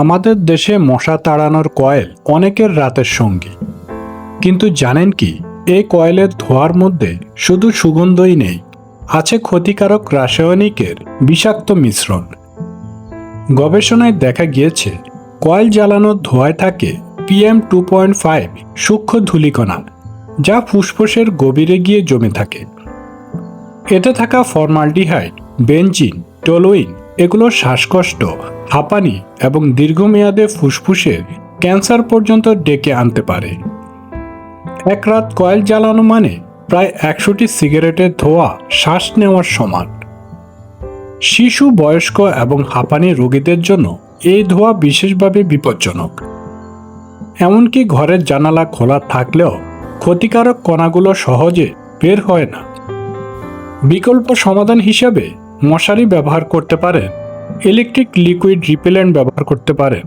আমাদের দেশে মশা তাড়ানোর কয়েল অনেকের রাতের সঙ্গী। কিন্তু জানেন কি, এই কয়েলের ধোয়ার মধ্যে শুধু সুগন্ধই নেই, আছে ক্ষতিকারক রাসায়নিকের বিষাক্ত মিশ্রণ। গবেষণায় দেখা গিয়েছে, কয়েল জ্বালানোর ধোঁয়ায় থাকে পিএম টু পয়েন্ট ফাইভ সূক্ষ্ম ধূলিকণা, যা ফুসফুসের গভীরে গিয়ে জমে থাকে। এতে থাকা ফর্মালডিহাইড বেঞ্জিন টলোইন এগুলো শ্বাসকষ্ট, হাঁপানি এবং দীর্ঘমেয়াদে ফুসফুসের ক্যান্সার পর্যন্ত ডেকে আনতে পারে। এক রাত কয়েল জ্বালানো মানে প্রায় একশোটি সিগারেটের ধোঁয়া শ্বাস নেওয়ার সমান। শিশু, বয়স্ক এবং হাঁপানি রোগীদের জন্য এই ধোঁয়া বিশেষভাবে বিপজ্জনক। এমনকি ঘরের জানালা খোলা থাকলেও ক্ষতিকারক কণাগুলো সহজে বের হয় না। বিকল্প সমাধান হিসেবে মশারি ব্যবহার করতে পারে ইলেকট্রিক লিকুইড রিপেলেন্ট ব্যবহার করতে পারেন